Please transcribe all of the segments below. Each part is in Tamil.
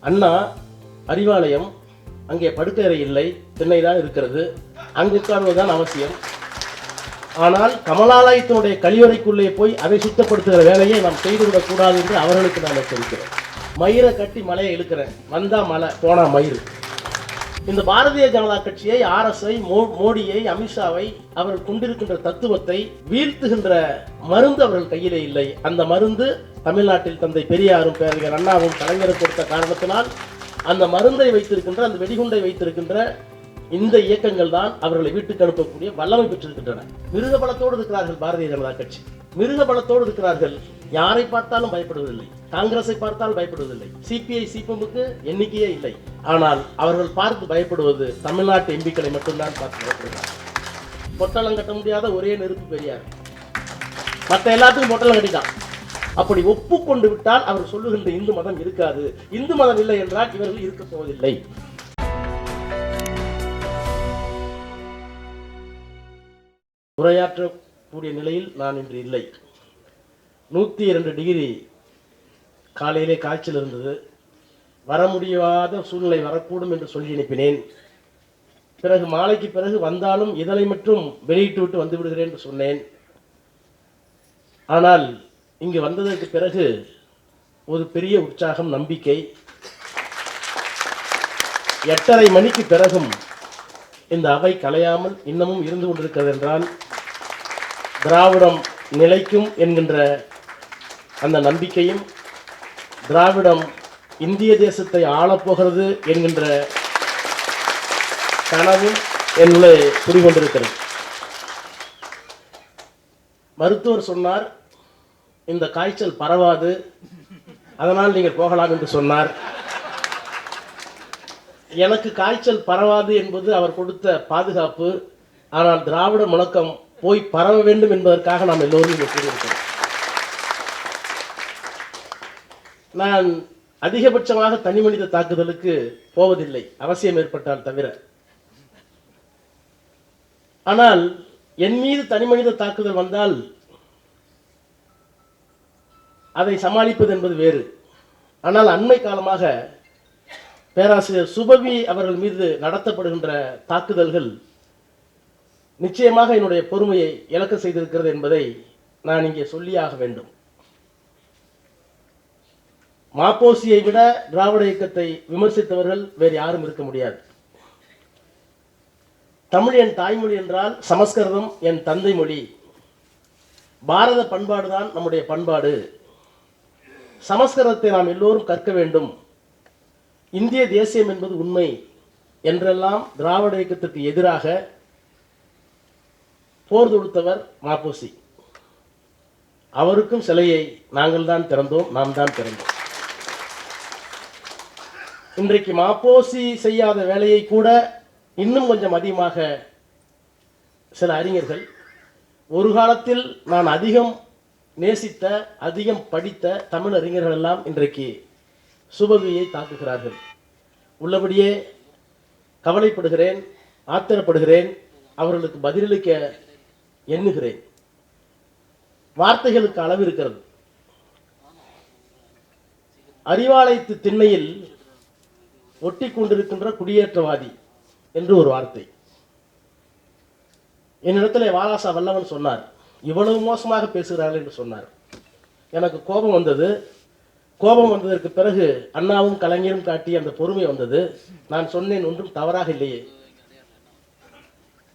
அண்ணா அறிவாலயம் அங்கே படுக்கறை இல்லை திண்ணை தான் இருக்கிறது. அங்கு உட்கார்வதுதான் அவசியம். ஆனால் கமலாலயத்தினுடைய கழிவறைக்குள்ளே போய் அதை சுத்தப்படுத்துகிற வேலையை நாம் செய்துவிடக் கூடாது என்று அவர்களுக்கு நான் எச்சரிக்கிறேன். மயிரை கட்டி மலையை இழுக்கிறேன். வந்தா மலை போனா மயிறு. இந்த பாரதிய ஜனதா கட்சியை ஆர்எஸ்ஐ மோடியை அமித்ஷாவை அவர்கள் கொண்டிருக்கின்ற தத்துவத்தை வீழ்த்துகின்ற மருந்து அவர்கள் கையிலே இல்லை. அந்த மருந்து தமிழ்நாட்டில் தந்தை பெரியாரும் பேரறிஞர் அண்ணாவும் கலைஞர் கொடுத்த காரணத்தினால் அந்த மருந்தை வைத்திருக்கின்ற அந்த வெடிகுண்டை வைத்திருக்கின்ற இந்த இயக்கங்கள் தான் அவர்களை வீட்டுக்கு அனுப்பக்கூடிய வல்லமை பெற்றிருக்கின்றன. மிருக பலத்தோடு இருக்கிறார்கள் பாரதிய ஜனதா கட்சி. மிருக பலத்தோடு இருக்கிறார்கள் யாரை பார்த்தாலும் பயப்படுவதில்லை. காங்கிரஸை பார்த்தால் பயப்படுவதில்லை. சிபிஐ சிபிஎம்முக்கு எண்ணிக்கையே இல்லை. ஆனால் அவர்கள் பார்த்து பயப்படுவது தமிழ்நாட்டு எம்பிக்களை மட்டும்தான் பார்த்து பயப்படுகிறார் பொட்டலம் கட்ட முடியாத ஒரே நெருப்பு பெரியார். மற்ற எல்லாத்துக்கும் பொட்டலம் கட்டிட்டான். அப்படி ஒப்புக்கொண்டு விட்டால் அவர் சொல்லுகின்ற இந்து மதம் இருக்காது. இந்து மதம் இல்லை என்றால் இவர்கள் இருக்க போவதில்லை. உரையாற்றக்கூடிய நிலையில் நான் இன்று இல்லை. நூற்றி இரண்டு டிகிரி காலையிலே காய்ச்சல் இருந்தது. வர முடியாத சூழ்நிலை வரக்கூடும் என்று சொல்லி அனுப்பினேன். பிறகு மாலைக்கு பிறகு வந்தாலும் இதழை மட்டும் வெளியிட்டு விட்டு வந்து விடுகிறேன் என்று சொன்னேன். ஆனால் இங்கு வந்ததற்கு பிறகு ஒரு பெரிய உற்சாகம் நம்பிக்கை. எட்டரை மணிக்கு பிறகும் இந்த அவை கலையாமல் இன்னமும் இருந்து கொண்டிருக்கிறது என்றால் திராவிடம் நிலைக்கும் என்கின்ற அந்த நம்பிக்கையும் திராவிடம் இந்திய தேசத்தை ஆளப்போகிறது என்கின்ற கனவும் என்னுள்ளே குடிகொண்டிருக்கிறது. மருத்துவர் சொன்னார் இந்த காய்ச்சல் பரவாது அதனால் நீங்கள் போகலாம் என்று சொன்னார். எனக்கு காய்ச்சல் பரவாது என்பது அவர் கொடுத்த பாதுகாப்பு ஆனால் திராவிட முழக்கம் போய் பரவ வேண்டும் என்பதற்காக நாம் எல்லோரும் இங்கே கூறியிருக்கிறோம் நான் அதிகபட்சமாக தனி மனித தாக்குதலுக்கு போவதில்லை. அவசியம் ஏற்பட்டால் தவிர. ஆனால் என் மீது தனி மனித தாக்குதல் வந்தால் அதை சமாளிப்பது என்பது வேறு. ஆனால் அண்மை காலமாக பேராசிரியர் சுபவி அவர்கள் மீது நடத்தப்படுகின்ற தாக்குதல்கள் நிச்சயமாக என்னுடைய பொறுமையை இழக்க செய்திருக்கிறது என்பதை நான் இங்கே சொல்லியாக வேண்டும். மாப்போசியை விட திராவிட இயக்கத்தை விமர்சித்தவர்கள் வேறு யாரும் இருக்க முடியாது. தமிழ் என் தாய்மொழி என்றால் சமஸ்கிருதம் என் தந்தை மொழி பாரத பண்பாடுதான் நம்முடைய பண்பாடு. சமஸ்கிருதத்தை நாம் எல்லோரும் கற்க வேண்டும். இந்திய தேசியம் என்பது உண்மை என்றெல்லாம் திராவிட இயக்கத்திற்கு எதிராக போர் தொடுத்தவர் மாப்போசி. அவருக்கும் சிலையை நாங்கள் தான் திறந்தோம் நாம் தான் திறந்தோம். இன்றைக்கு மாப்போசி செய்யாத வேலையை கூட இன்னும் கொஞ்சம் அதிகமாக சில அறிஞர்கள் ஒரு காலத்தில் நான் அதிகம் நேசித்த அதிகம் படித்த தமிழ் அறிஞர்கள் எல்லாம் இன்றைக்கு சுபவியை தாக்குகிறார்கள். உள்ளபடியே கவலைப்படுகிறேன் ஆத்திரப்படுகிறேன் அவர்களுக்கு பதிலளிக்க எண்ணுகிறேன். வார்த்தைகளுக்கு அளவு இருக்கிறது. அறிவாலயத்து திண்ணையில் ஒட்டி கொண்டிருக்கின்ற குடியேற்றவாதி என்று ஒரு வார்த்தை. என்னிடத்துல வாலாசா வல்லவன் சொன்னார். இவ்வளவு மோசமாக பேசுகிறார்கள் என்று சொன்னார். எனக்கு கோபம் வந்தது. கோபம் வந்ததற்கு பிறகு அண்ணாவும் கலைஞரும் காட்டிய அந்த பொறுமை வந்தது. நான் சொன்னேன் ஒன்றும் தவறாக இல்லையே.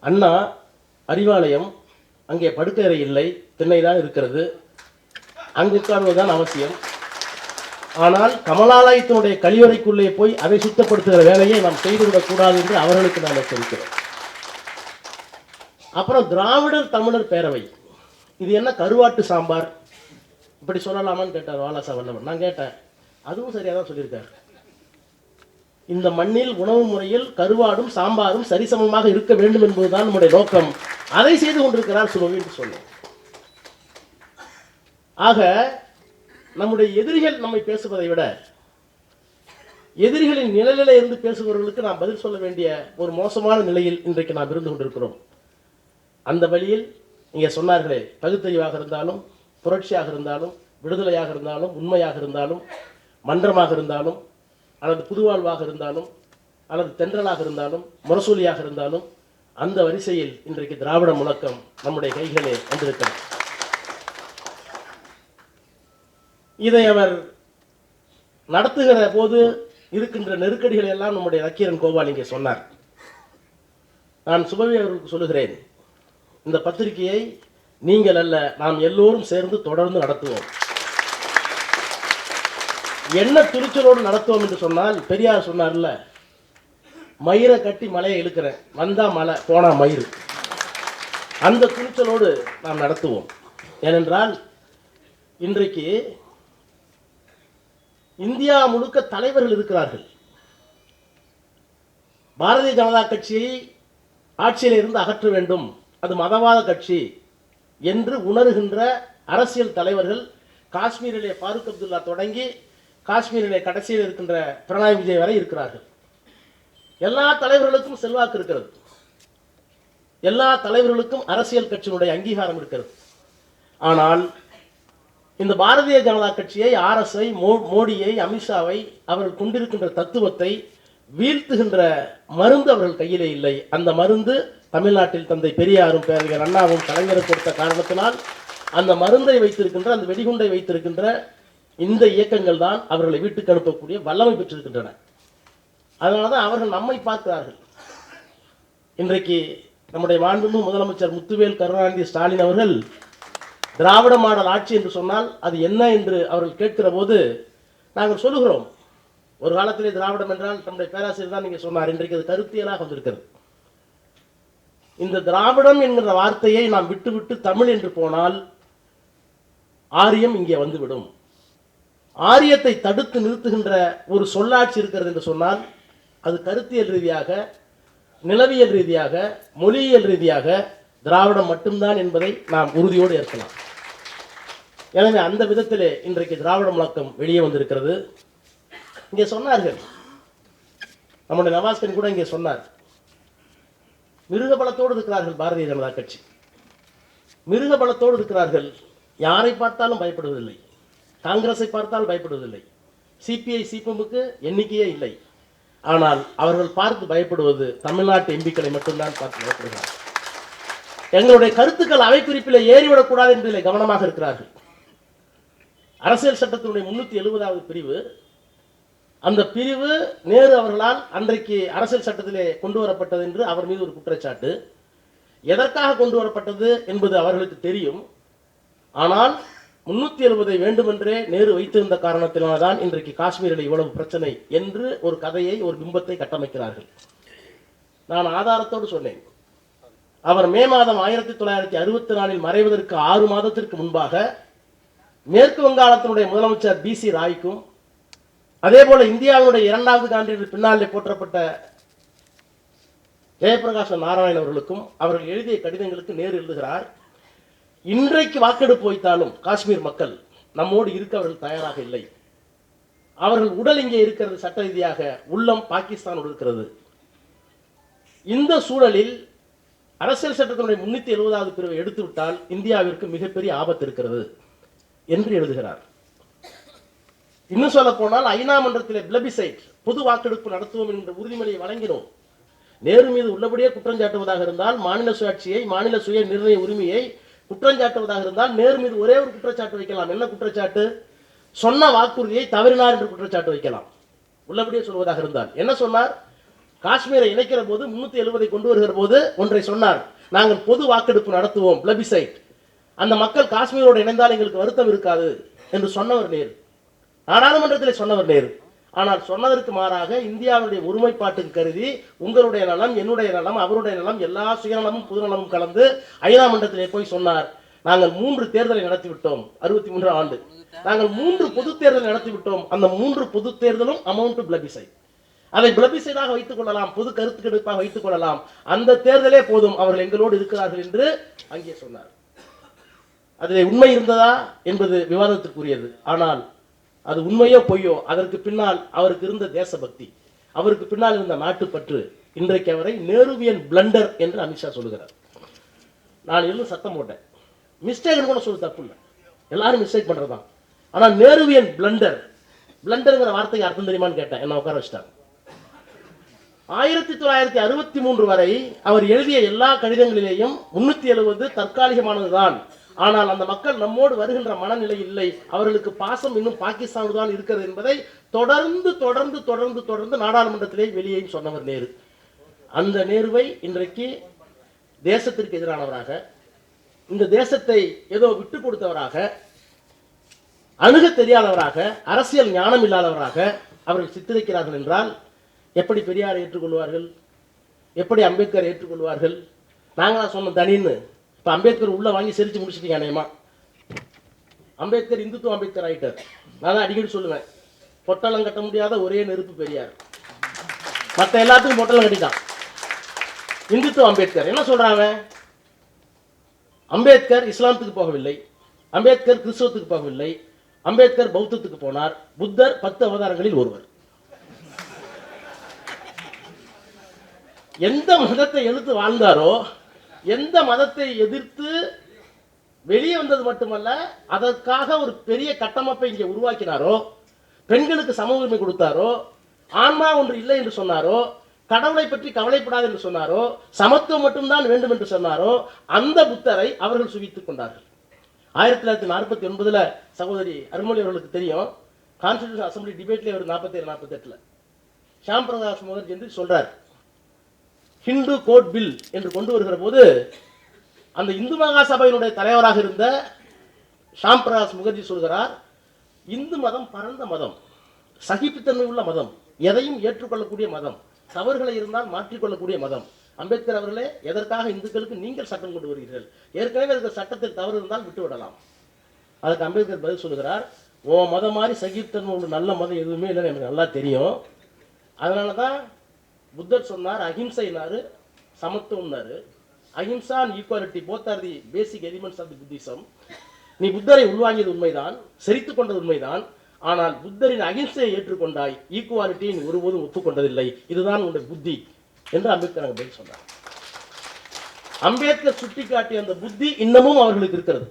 அண்ணா அறிவாலயம் அங்கே படுக்கறை இல்லை திண்ணை தான் இருக்கிறது. அங்கு உட்கார்வதுதான் அவசியம். ஆனால் கமலாலயத்தினுடைய கழிவறைக்குள்ளே போய் அதை சுத்தப்படுத்துகிற வேலையை நாம் செய்துவிடக்கூடாது என்று அவர்களுக்கு நாம் எச்சரிக்கிறேன் அப்புறம் திராவிடர் தமிழர் பேரவை. இது என்ன கருவாட்டு சாம்பார்? இப்படி சொல்லலாமான்னு கேட்டார் வாலாசா வல்லவன் நான் கேட்டேன். அதுவும் சரியாக தான் சொல்லியிருக்காரு. இந்த மண்ணில் உணவு முறையில் கருவாடும் சாம்பாரும் சரிசமமாக இருக்க வேண்டும் என்பதுதான் நம்முடைய நோக்கம். அதை செய்து கொண்டிருக்கிறார் சுபவி என்று சொன்னேன். ஆக நம்முடைய எதிரிகள் நம்மை பேசுவதை விட எதிரிகளின் நிழலில் இருந்து பேசுபவர்களுக்கு நாம் பதில் சொல்ல வேண்டிய ஒரு மோசமான நிலையில் இன்றைக்கு நாம் இருந்து கொண்டிருக்கிறோம். அந்த வழியில் இங்கே சொன்னார்களே பகுத்தறிவாக இருந்தாலும் புரட்சியாக இருந்தாலும் விடுதலையாக இருந்தாலும் உண்மையாக இருந்தாலும் மன்றமாக இருந்தாலும் அல்லது புதுவாழ்வாக இருந்தாலும் அல்லது தென்றலாக இருந்தாலும் முரசூலியாக இருந்தாலும் அந்த வரிசையில் இன்றைக்கு திராவிட முழக்கம் நம்முடைய கைகளே வந்திருக்கிறது. இதை அவர் நடத்துகிற போது இருக்கின்ற நெருக்கடிகளை எல்லாம் நம்முடைய நக்கீரன் கோபால் இங்கே சொன்னார். நான் சுபவி அவர்களுக்கு சொல்லுகிறேன் இந்த பத்திரிகையை நீங்கள் அல்ல நாம் எல்லோரும் சேர்ந்து தொடர்ந்து நடத்துவோம். என்ன துணிச்சலோடு நடத்துவோம் என்று சொன்னால் பெரியார் சொன்னார்ல மயிரை கட்டி மலையை இழுக்கிறேன் வந்தா மலை போனா மயிர். அந்த துணிச்சலோடு நாம் நடத்துவோம். ஏனென்றால் இன்றைக்கு இந்தியா முழுக்க தலைவர்கள் இருக்கிறார்கள். பாரதிய ஜனதா கட்சியை ஆட்சியில் இருந்து அகற்ற வேண்டும். அது மதவாத கட்சி என்று உணர்கின்ற அரசியல் தலைவர்கள் காஷ்மீரிலே ஃபாரூக் அப்துல்லா தொடங்கி காஷ்மீரிலே கடைசியில் இருக்கின்ற பிரணாய் விஜய் வரை இருக்கிறார்கள். எல்லா தலைவர்களுக்கும் செல்வாக்கு இருக்கிறது. எல்லா தலைவர்களுக்கும் அரசியல் கட்சியினுடைய அங்கீகாரம் இருக்கிறது. ஆனால் இந்த பாரதிய ஜனதா கட்சியை ஆர்எஸ்ஐ மோடியை அமித்ஷாவை அவர்கள் கொண்டிருக்கின்ற தத்துவத்தை வீழ்த்துகின்ற மருந்து அவர்கள் கையிலே இல்லை. அந்த மருந்து தமிழ்நாட்டில் தந்தை பெரியாரும் பேரறிஞர் அண்ணாவும் கலைஞர் கொடுத்த காரணத்தினால் அந்த மருந்தை வைத்திருக்கின்ற அந்த வெடிகுண்டை வைத்திருக்கின்ற இந்த இயக்கங்கள் தான் அவர்களை வீட்டுக்கு அனுப்பக்கூடிய வல்லமை பெற்றிருக்கின்றன. அதனால தான் அவர்கள் நம்மை பார்க்கிறார்கள். இன்றைக்கு நம்முடைய மாண்புமிகு முதலமைச்சர் முத்துவேல் கருணாநிதி ஸ்டாலின் அவர்கள் திராவிட மாடல் ஆட்சி என்று சொன்னால் அது என்ன என்று அவர்கள் கேட்கிற போது நாங்கள் சொல்லுகிறோம். ஒரு காலத்திலே திராவிடம் என்றால் நம்முடைய பேராசிரியர் தான் நீங்க சொன்னார். இன்றைக்கு அது கருத்தியலாக வந்திருக்கிறது. இந்த திராவிடம் என்கிற வார்த்தையை நாம் விட்டுவிட்டு தமிழ் என்று போனால் ஆரியம் இங்கே வந்துவிடும். ஆரியத்தை தடுத்து நிறுத்துகின்ற ஒரு சொல்லாட்சி இருக்கிறது என்று சொன்னால் அது கருத்தியல் ரீதியாக நிலவியல் ரீதியாக மொழியியல் ரீதியாக திராவிடம் மட்டும்தான் என்பதை நாம் உறுதியோடு ஏற்கலாம். எனவே அந்த விதத்திலே இன்றைக்கு திராவிட முழக்கம் வெளியே வந்திருக்கிறது. இங்கே சொன்னார்கள். நம்முடைய நவாஸ்கன் கூட இங்கே சொன்னார். மிருக பலத்தோடு இருக்கிறார்கள் பாரதிய ஜனதா கட்சி. மிருக பலத்தோடு இருக்கிறார்கள். யாரை பார்த்தாலும் பயப்படுவதில்லை. காங்கிரஸை பார்த்தால் பயப்படுவதில்லை. சிபிஐ சிபிஎம்முக்கு எண்ணிக்கையே இல்லை. ஆனால் அவர்கள் பார்த்து பயப்படுவது தமிழ்நாட்டு எம்பிக்களை மட்டும்தான் பார்த்து பயப்படுகிறார் எங்களுடைய கருத்துக்கள் அவை குறிப்பில் ஏறிவிடக்கூடாது என்பதில் கவனமாக இருக்கிறார்கள். அரசியல் சட்டத்தினுடைய முன்னூத்தி எழுபதாவது பிரிவு அந்த பிரிவு நேரு அவர்களால் அன்றைக்கு அரசியல் சட்டத்திலே கொண்டு வரப்பட்டது என்று அவர் மீது ஒரு குற்றச்சாட்டு. எதற்காக கொண்டு வரப்பட்டது என்பது அவர்களுக்கு தெரியும். ஆனால் முன்னூத்தி எழுபதை வேண்டுமென்றே நேரு வைத்திருந்த காரணத்தினால்தான் இன்றைக்கு காஷ்மீரில் இவ்வளவு பிரச்சனை என்று ஒரு கதையை ஒரு பிம்பத்தை கட்டமைக்கிறார்கள். நான் ஆதாரத்தோடு சொன்னேன். அவர் மே மாதம் ஆயிரத்தி தொள்ளாயிரத்தி அறுபத்தி நாலில் மறைவதற்கு ஆறு மாதத்திற்கு முன்பாக மேற்கு வங்காளத்தினுடைய முதலமைச்சர் பி சி ராய்க்கும் அதே போல இந்தியாவினுடைய இரண்டாவது காண்டில் பின்னாலே போற்றப்பட்ட ஜெயபிரகாஷ நாராயண் அவர்களுக்கும் அவர்கள் எழுதிய கடிதங்களுக்கு நேர் எழுதுகிறார். இன்றைக்கு வாக்கெடுப்பு வைத்தாலும் காஷ்மீர் மக்கள் நம்மோடு இருக்க அவர்கள் தயாராக இல்லை. அவர்கள் உடல் இங்கே இருக்கிறது சட்ட ரீதியாக உள்ளம் பாகிஸ்தானோடு இருக்கிறது இந்த சூழலில் அரசியல் சட்டத்தினுடைய முன்னூத்தி எழுபதாவது பிரிவை எடுத்துவிட்டால் இந்தியாவிற்கு மிகப்பெரிய ஆபத்து இருக்கிறது என்று எழுதுகிறார். இன்னும் சொல்ல போனால் ஐநா மன்றத்திலே பிளபிசைட் பொது வாக்கெடுப்பு நடத்துவோம் என்ற உறுதிமொழியை வழங்கினோம். நேரு மீது உள்ளபடியே குற்றஞ்சாட்டுவதாக இருந்தால் மாநில சுயாட்சியை மாநில சுய நிர்ணய உரிமையை குற்றஞ்சாட்டுவதாக இருந்தால் நேரு மீது ஒரே ஒரு குற்றச்சாட்டு வைக்கலாம். என்ன குற்றச்சாட்டு? சொன்ன வாக்குறுதியை தவறினார் என்று குற்றச்சாட்டு வைக்கலாம். உள்ளபடியே சொல்வதாக இருந்தால். என்ன சொன்னார்? காஷ்மீரை இணைக்கிற போது முன்னூத்தி எழுபதை கொண்டு வருகிற போது ஒன்றை சொன்னார். நாங்கள் பொது வாக்கெடுப்பு நடத்துவோம் பிளபிசைட் அந்த மக்கள் காஷ்மீரோடு இணைந்தால் எங்களுக்கு வருத்தம் இருக்காது என்று சொன்னவர் நேரு. நாடாளுமன்றத்தில் சொன்னவர் நேரு. ஆனால் சொன்னதற்கு மாறாக இந்தியாவுடைய ஒருமைப்பாட்டுக்கு கருதி உங்களுடைய நலம் என்னுடைய நலம் அவருடைய நலம் எல்லா சுயநலமும் புதுநலமும் கலந்து ஐநா மன்றத்திலே போய் சொன்னார். நாங்கள் மூன்று தேர்தலை நடத்திவிட்டோம் அறுபத்தி மூன்றாம் ஆண்டு. நாங்கள் மூன்று பொது தேர்தலை நடத்திவிட்டோம். அந்த மூன்று பொது தேர்தலும் அமௌண்ட் பிளபிசை அதை பிளபிசைடாக வைத்துக் கொள்ளலாம் பொது கருத்து கெடுப்பாக வைத்துக் கொள்ளலாம். அந்த தேர்தலே போதும் அவர்கள் எங்களோடு இருக்கிறார்கள் என்று அங்கே சொன்னார். அதில் உண்மை இருந்ததா என்பது விவாதத்திற்குரியது. ஆனால் அது உண்மையோ பொய்யோ அதற்கு பின்னால் அவருக்கு இருந்த தேசபக்தி அவருக்கு பின்னால் இருந்த நாட்டுப்பற்று இன்றைக்கு அவரை நேருவியன் பிளண்டர் என்று அமித்ஷா சொல்லுகிறார். நான் இருந்து சத்தம் போட்டேன். மிஸ்டேக் கூட சொல்ல தப்பு இல்லை. எல்லாரும் மிஸ்டேக் பண்றதுதான். ஆனால் நேருவியன் பிளண்டர் பிளண்டருங்கிற வார்த்தைக்கு அர்த்தம் தெரியுமான்னு கேட்டேன். என்ன உட்கார வச்சுட்டாங்க. ஆயிரத்தி தொள்ளாயிரத்தி அறுபத்தி மூன்று வரை அவர் எழுதிய எல்லா கடிதங்களிலேயும் முன்னூத்தி எழுபது தற்காலிகமானதுதான். ஆனால் அந்த மக்கள் நம்மோடு வருகின்ற மனநிலை இல்லை. அவர்களுக்கு பாசம் இன்னும் பாகிஸ்தானு தான் இருக்கிறது என்பதை தொடர்ந்து தொடர்ந்து தொடர்ந்து தொடர்ந்து நாடாளுமன்றத்திலே வெளியே சொன்னவர் நேரு. அந்த நேருவை இன்றைக்கு தேசத்திற்கு எதிரானவராக இந்த தேசத்தை ஏதோ விட்டு கொடுத்தவராக அணுக தெரியாதவராக அரசியல் ஞானம் இல்லாதவராக அவர்கள் சித்தரிக்கிறார்கள் என்றால் எப்படி பெரியாரை ஏற்றுக்கொள்வார்கள்? எப்படி அம்பேத்கர் ஏற்றுக்கொள்வார்கள்? நாங்களா சொன்னோம் தனின்னு. இப்போ அம்பேத்கர் உள்ளே வாங்கி சிரித்து முடிச்சிட்டீங்க அநேகமா. அம்பேத்கர் இந்துத்துவ அம்பேத்கர் ஆயிட்டார். நான் தான் அடிக்கடி சொல்லுவேன். பொட்டலம் கட்ட முடியாத ஒரே நெருப்பு பெரியார். மற்ற எல்லாத்துக்கும் பொட்டலம் கட்டிட்டான். இந்துத்துவ அம்பேத்கர். என்ன சொல்றாங்க? அம்பேத்கர் இஸ்லாமத்துக்கு போகவில்லை. அம்பேத்கர் கிறிஸ்தவத்துக்கு போகவில்லை. அம்பேத்கர் பௌத்தத்துக்கு போனார். புத்தர் பத்து அவதாரங்களில் ஒருவர். எந்த மதத்தை எதிர்த்து வாழ்ந்தாரோ எந்த மதத்தை எதிர்த்து வெளியே வந்தது மட்டுமல்ல அதற்காக ஒரு பெரிய கட்டமைப்பை இங்கே உருவாக்கினாரோ பெண்களுக்கு சம உரிமை கொடுத்தாரோ ஆன்மா ஒன்று இல்லை என்று சொன்னாரோ கடவுளை பற்றி கவலைப்படாது என்று சொன்னாரோ சமத்துவம் மட்டும்தான் வேண்டும் என்று சொன்னாரோ அந்த புத்தரை அவர்கள் சுவித்துக் கொண்டார்கள். ஆயிரத்தி தொள்ளாயிரத்தி நாற்பத்தி ஒன்பதுல சகோதரி அருள்மொழி அவர்களுக்கு தெரியும் கான்ஸ்டியூஷன் அசம்பிளி டிபேட்லேயே ஒரு நாற்பத்தேழு நாற்பத்தெட்டில் ஷாம் பிரகாஷ் முகர்ஜி என்று சொல்றாரு ஹிந்து கோட் பில் என்று கொண்டு வருகிற போது அந்த இந்து மகாசபையினுடைய தலைவராக இருந்த ஷாம் பிரகாஷ் முகர்ஜி சொல்கிறார் இந்து மதம் பரந்த மதம் சகிப்புத்தன்மை உள்ள மதம் எதையும் ஏற்றுக்கொள்ளக்கூடிய மதம் தவறுகளை இருந்தால் மாற்றிக்கொள்ளக்கூடிய மதம். அம்பேத்கர் அவர்களே எதற்காக இந்துக்களுக்கு நீங்கள் சட்டம் கொண்டு வருகிறீர்கள்? ஏற்கனவே இருக்கிற சட்டத்தில் தவறு இருந்தால் விட்டு விடலாம். அதுக்கு அம்பேத்கர் பதில் சொல்லுகிறார் ஓ மதம் மாதிரி சகிப்புத்தன்மை உள்ள நல்ல மதம் எதுவுமே இல்லைன்னு எனக்கு நல்லா தெரியும். அதனால தான் புத்தர் சொன்னார் அஹிம்சைனாரு சமத்துவம்னாரு. Ahimsa and equality both are the basic elements of the Buddhism நீ புத்தரை உள்வாங்கியது உண்மைதான் செரித்துக் கொண்டது உண்மைதான் ஆனால் புத்தரின் அகிம்சையை ஏற்றுக்கொண்டாய் ஈக்குவாலிட்டியை நீ ஒருபோதும் ஒத்துக்கொண்டதில்லை இதுதான் உன்னுடைய புத்தி என்று அம்பேத்கர் அங்கே பதில் சொன்னார். அம்பேத்கர் சுட்டிக்காட்டிய அந்த புத்தி இன்னமும் அவர்களுக்கு இருக்கிறது.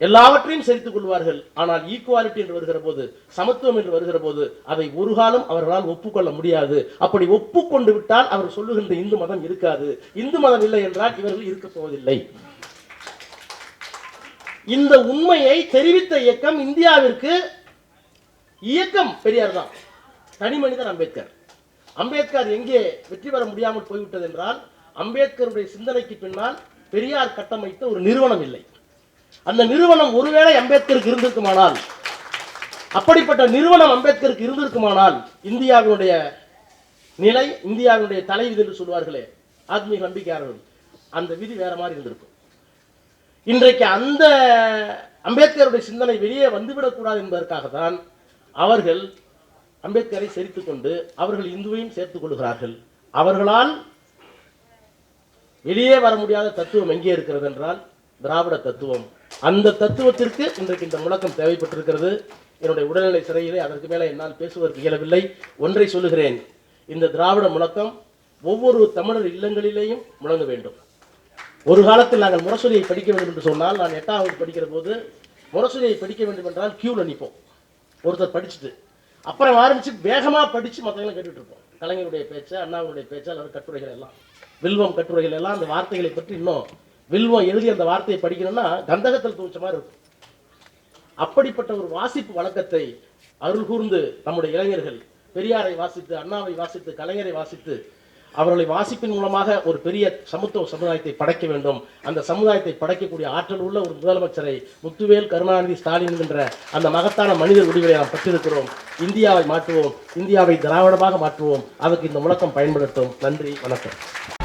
எல்லாவற்றையும் செரித்துக் கொள்வார்கள். ஆனால் ஈக்குவாலிட்டி என்று வருகிற போது சமத்துவம் என்று வருகிற போது அதை ஒரு காலம் அவர்களால் ஒப்புக்கொள்ள முடியாது. அப்படி ஒப்புக்கொண்டு விட்டால் அவர் சொல்லுகின்ற இந்து மதம் இருக்காது. இந்து மதம் இல்லை என்றால் இவர்கள் இருக்கப் போவதில்லை. இந்த உண்மையை தெரிவித்த இயக்கம் இந்தியாவிற்கு இயக்கம் பெரியார் தான். தனி மனிதர் அம்பேத்கர். அம்பேத்கர் எங்கே வெற்றி பெற முடியாமல் போய்விட்டது என்றால் அம்பேத்கருடைய சிந்தனைக்கு பின்னால் பெரியார் கட்டமைத்த ஒரு நிறுவனம் இல்லை. அந்த நிறுவனம் ஒருவேளை அம்பேத்கருக்கு இருந்திருக்குமானால் அப்படிப்பட்ட நிறுவனம் அம்பேத்கருக்கு இருந்திருக்குமானால் இந்தியாவினுடைய நிலை இந்தியாவினுடைய தலைவிதி என்று சொல்வார்களே ஆத்மீக நம்பிக்கையாளர்கள் அந்த விதி வேற மாதிரி இருந்திருக்கும். இன்றைக்கு அந்த அம்பேத்கருடைய சிந்தனை வெளியே வந்துவிடக்கூடாது என்பதற்காக தான் அவர்கள் அம்பேத்கரை செரித்துக் கொண்டு அவர்கள் இந்துவையும் சேர்த்துக் கொள்கிறார்கள். அவர்களால் வெளியே வர முடியாத தத்துவம் எங்கே இருக்கிறது என்றால் திராவிட தத்துவம். அந்த தத்துவத்திற்கு இன்றைக்கு இந்த முழக்கம் தேவைப்பட்டிருக்கிறது. என்னுடைய உடல்நிலை சிறையிலே அதற்கு மேலே என்னால் பேசுவதற்கு இயலவில்லை. ஒன்றை சொல்லுகிறேன். இந்த திராவிட முழக்கம் ஒவ்வொரு தமிழர் இல்லங்களிலேயும் முழங்க வேண்டும். ஒரு காலத்தில் நாங்கள் முரசொலியை படிக்க வேண்டும் என்று சொன்னால் நான் எட்டாம் வகுப்பு படிக்கிற போது முரசொலியை படிக்க வேண்டும் என்றால் கியூவில் நிற்போம். ஒருத்தர் படிச்சுட்டு. அப்புறம் ஆரம்பிச்சு வேகமாக படித்து மற்றவங்களும் கேட்டுட்டு இருப்போம். கலைஞருடைய பேச்சு அண்ணாவுடைய பேச்சு அல்லது கட்டுரைகள் எல்லாம். வில்வம் கட்டுரைகள் எல்லாம் அந்த வார்த்தைகளை பற்றி இன்னும் வில்வம் எழுதி அந்த வார்த்தையை படிக்கணும்னா கந்தகத்தில் தூச்ச மாதிரி இருக்கும். அப்படிப்பட்ட ஒரு வாசிப்பு வழக்கத்தை அருள் கூர்ந்து நம்முடைய இளைஞர்கள் பெரியாரை வாசித்து அண்ணாவை வாசித்து கலைஞரை வாசித்து அவர்களை வாசிப்பின் மூலமாக ஒரு பெரிய சமத்துவ சமுதாயத்தை படைக்க வேண்டும். அந்த சமுதாயத்தை படைக்கக்கூடிய ஆற்றல் உள்ள ஒரு முதலமைச்சரை முத்துவேல் கருணாநிதி ஸ்டாலின் என்ற அந்த மகத்தான மனிதர் முடிவுகளை நாம் பெற்றிருக்கிறோம். இந்தியாவை மாற்றுவோம். இந்தியாவை திராவிடமாக மாற்றுவோம். அதற்கு இந்த முழக்கம் பயன்படுத்தும். நன்றி. வணக்கம்.